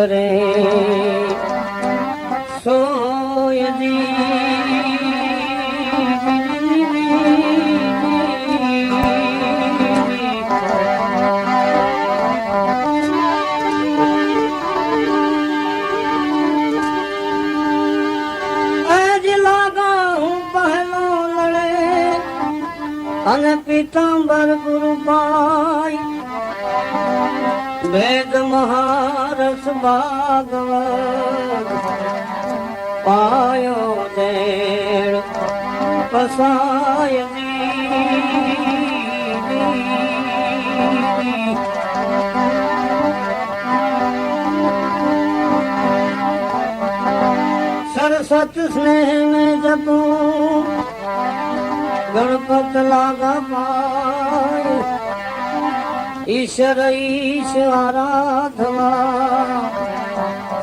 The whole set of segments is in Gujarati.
करे पहलो लड़े अ पा वेद महारस भागव पायो पसाय सरस्वत स्नेह में जपू गणपत लागा पाय ઈશ્વર ઈશ્વરાધવા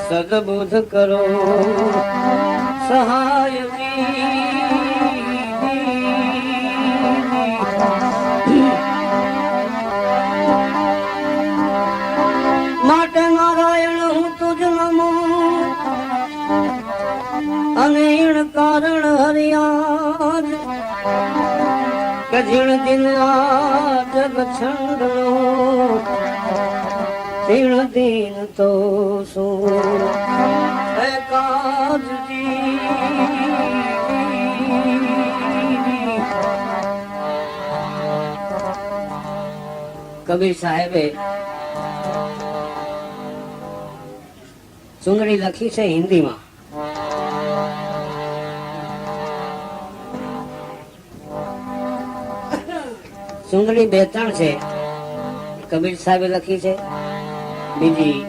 સદબુધ કરો સહાય કજીણ દિન જગ છંદનો તીણ દિન તો શું? કબીર સાહેબે ચુંદડી લખી છે હિન્દીમાં. ચુંદડી બે ત્રણ છે. કબીર સાહેબે લખી છે. બીજી.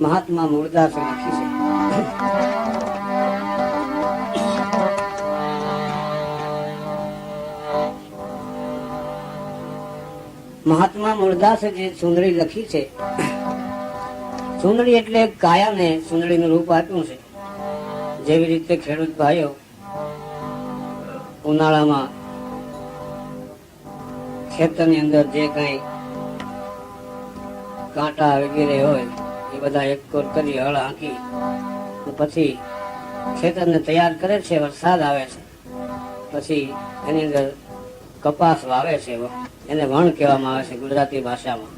મહાત્મા મૂળદાસે લખી છે. મહાત્મા મૂળદાસે જે સુંદરી લખી છે. સુંદરી એટલે કાયાને સુંદરીનું રૂપ આપ્યું છે. જેવી રીતે ખેડૂત ભાઈઓ ઉનાળામાં ખેતરની અંદર જે કઈ કાંટા વગેરે હોય, એ બધા એક કોર કરી હળ હાંકી પછી ખેતરને તૈયાર કરે છે, વરસાદ આવે છે. પછી એની અંદર કપાસ વાવે છે એને વણ કહેવામાં આવે છે ગુજરાતી ભાષામાં.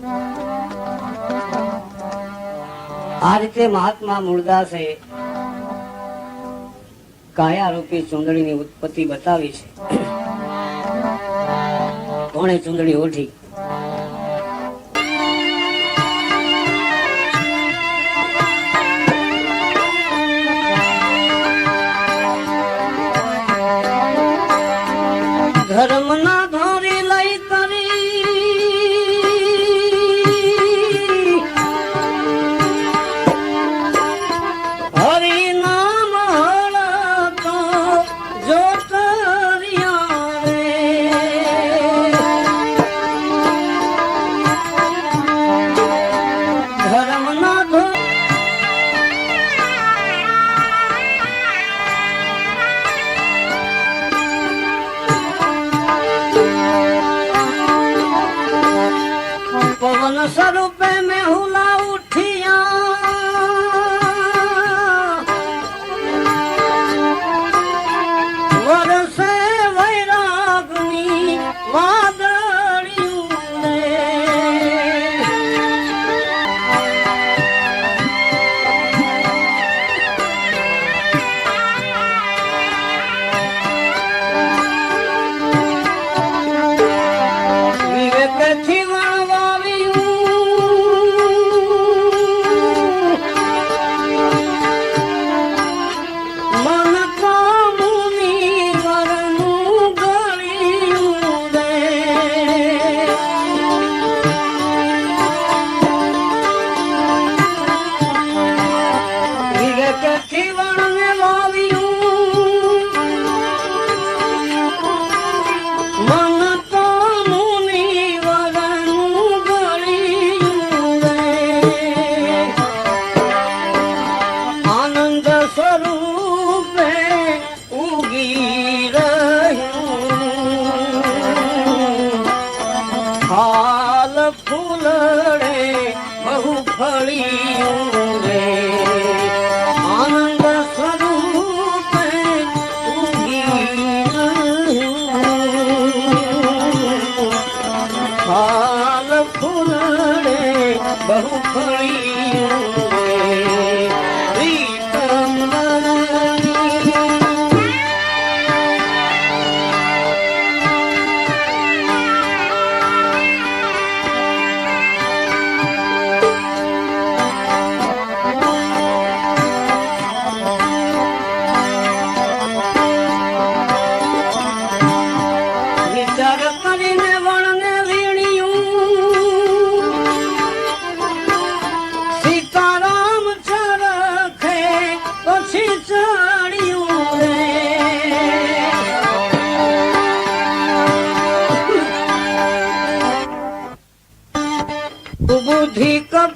આ રીતે મહાત્મા મૂળદાસે કાયા રૂપી ચૂંદડીની ઉત્પત્તિ બતાવી છે. કોણે ચૂંદડી ઓઢી?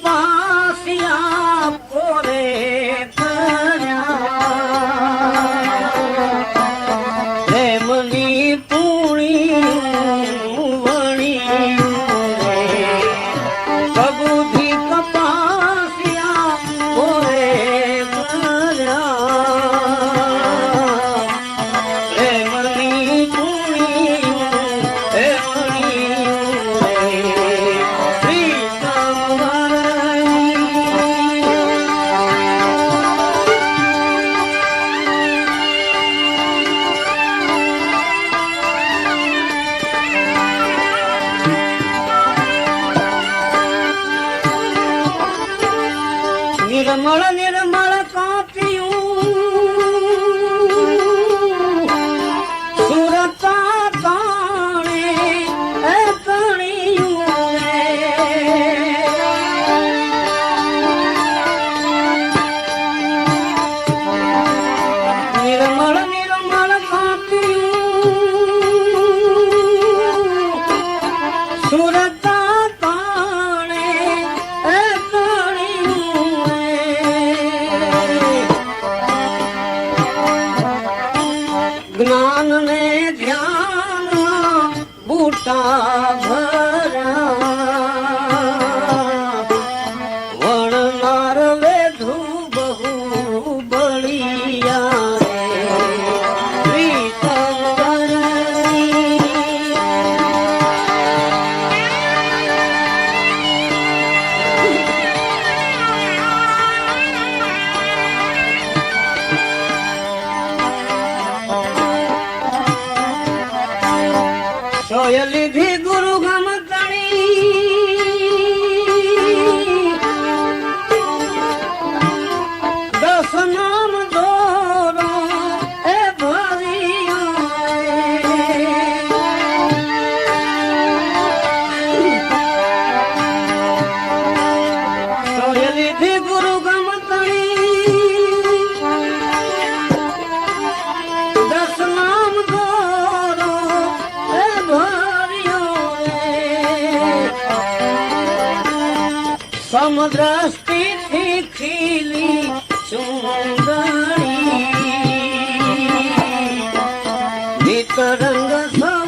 பாப்பா മുള સમદ્રષ્ટિથી ખીલી સુંદરી. વિતરંગ સમાયો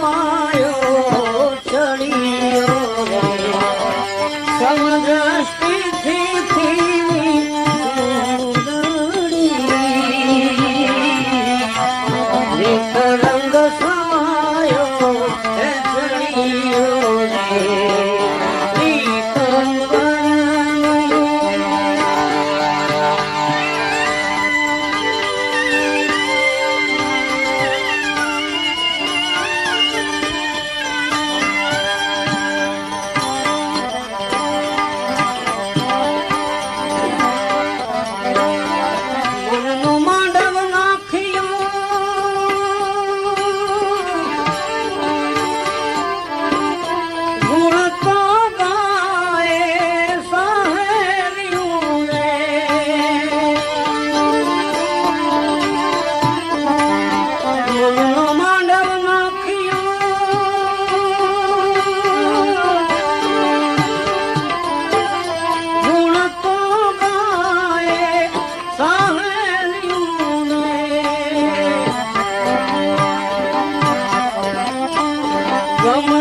Vamos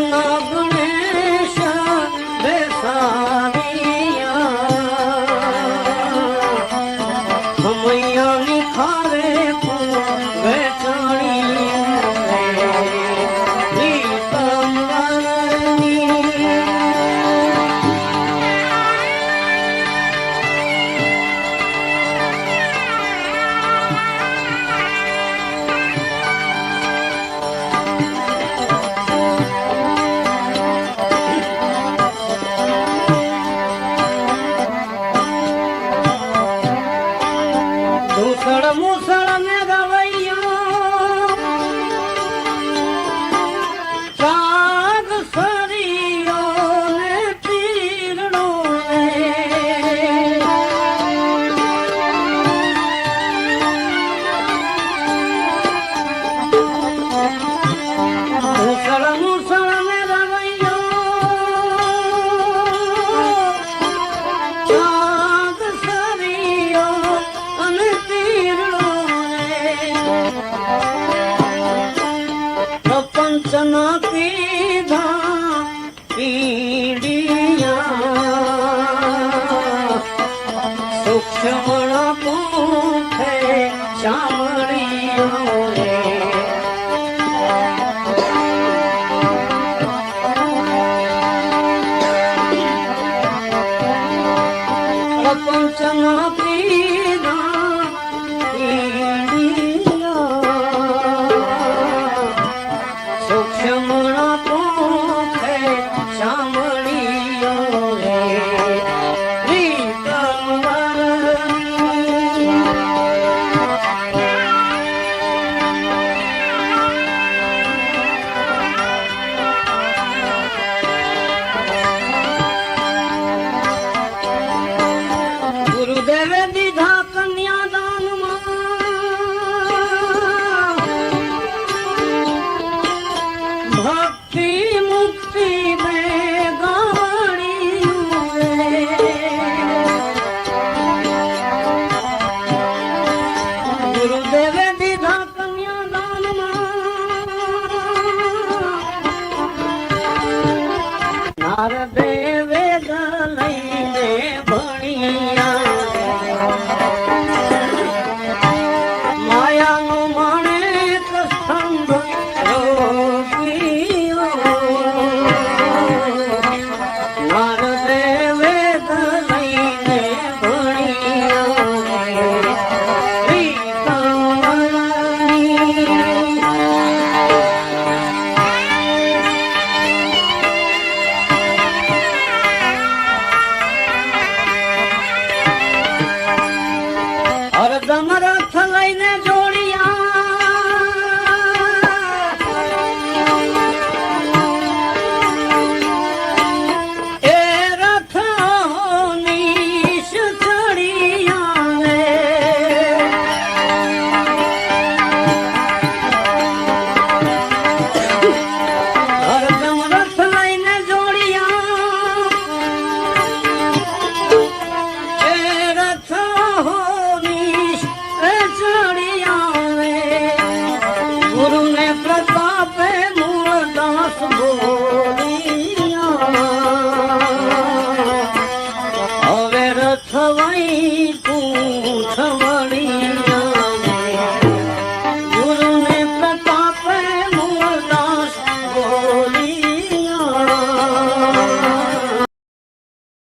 દુઃખ મણ પૂખે શ્યામ সাক্ষী মুক্তি